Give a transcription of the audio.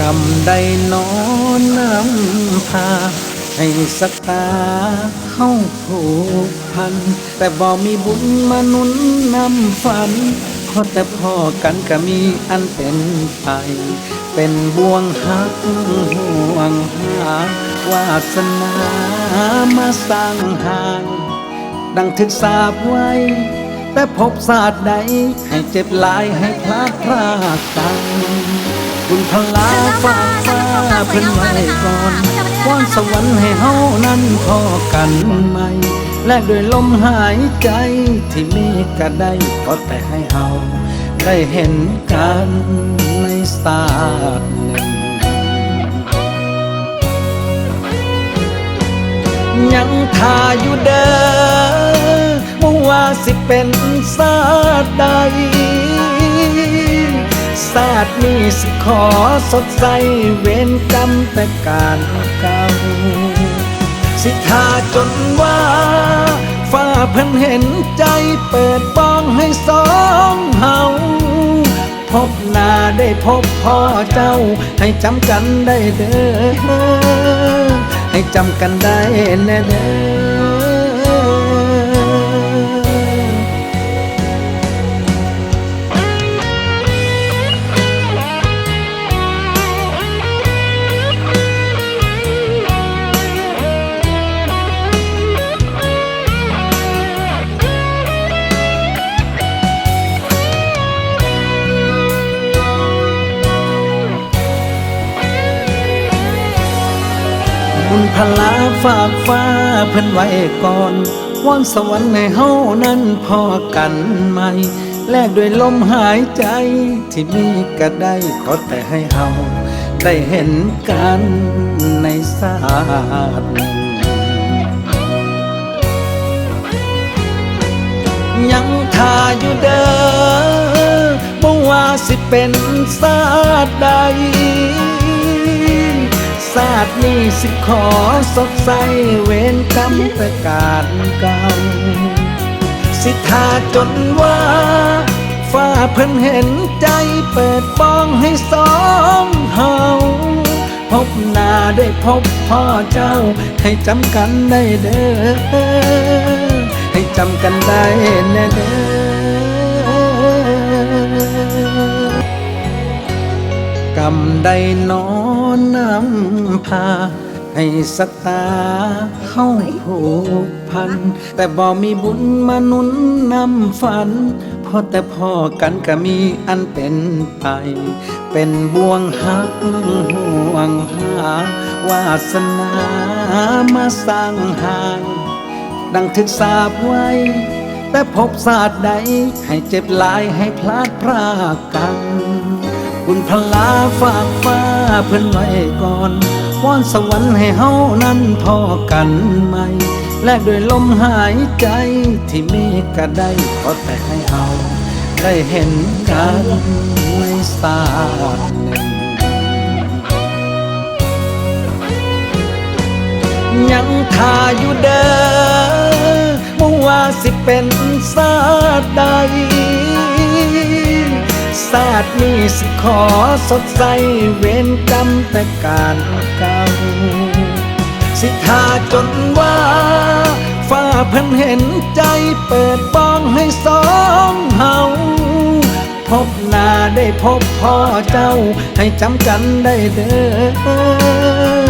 กำได้นอนนำพา ให้สักตาเข้าผูกพัน แต่บ่มีบุญมาหนุนนำฝันพอแต่พ่อกันก็มีอันเป็นไป เป็นบ่วงหักห่วงหาวาสนามาสร้างหาง ดังถึกสาบไว้ แต่พบศาสตร์ใด ให้เจ็บหลายให้พลาดพลาดตังคุณพลา ฟ้าเพิ่นไว้ก่อนวอนสวรรค์ให้เฮานั้นพอกันไหมและด้วยลมหายใจที่มีก็ได้ก็แต่ให้เฮาได้เห็นกันในศาสตร์หนึ่งยังทาอยู่เด้อบ่ว่าสิเป็นศาสตร์ใด ศาสตร์นี้สิขอสดใสเวรกรรมแต่การเก่าสิทาจนว่าฟ้าเพิ่นเห็นใจเปิดป้องให้สองเฮาพบหน้าได้พบพ่อเจ้า ให้จำกันได้เด้อให้จำกันได้แน่เด้อ บุญพลาฝากฟ้าเพิ่นไว้ก่อนวอนสวรรค์ในเฮานั้นพอกันไหม แลกด้วยลมหายใจที่มีก็ได้ก็แต่ให้เฮาได้เห็นกันในศาสตร์ยังทาอยู่เด้อบ่ว่าสิเป็นศาสตร์ใดาสตร์นี้สิขอสดใสเวรกรรมแต่การเก่า สิทาจนว่าฟ้าเพิ่นเห็นใจเปิดป้องให้สองเฮาพบหน้าได้พบพ่อเจ้า ให้จำกันได้เด้อให้จำกันได้แน่เด้อ กำได้นอนนำพา ให้สตาเข้าผูกพัน แต่บ่มีบุญมาหนุนนำฝันพอแต่พ่อกันก็มีอันเป็นไป เป็นบ่วงหักห่วงหาวาสนามาสร้างหาง ดังถึกสาบไว้ แต่พบศาสตร์ใด ให้เจ็บหลายให้พลาดพรากกัน บุญพลาฝากฟ้าเพิ่นไว้ก่อนวอนสวรรค์ให้เฮานั้นพอกันไหม่แลกด้วยลมหายใจที่มีก็ได้ก็แต่ให้เฮาได้เห็นกันในศาสตร์หนึ่งยังทาอยู่เด้อบ่ว่าสิเป็นศาใด ศาสตร์นี้สิขอสดใสเวรกรรมแต่การเก่าสิทาจนว่าฟ้าเพิ่นเห็นใจเปิดป้องให้สองเฮาพบหน้าได้พบพ่อเจ้าให้จำกันได้เด้อ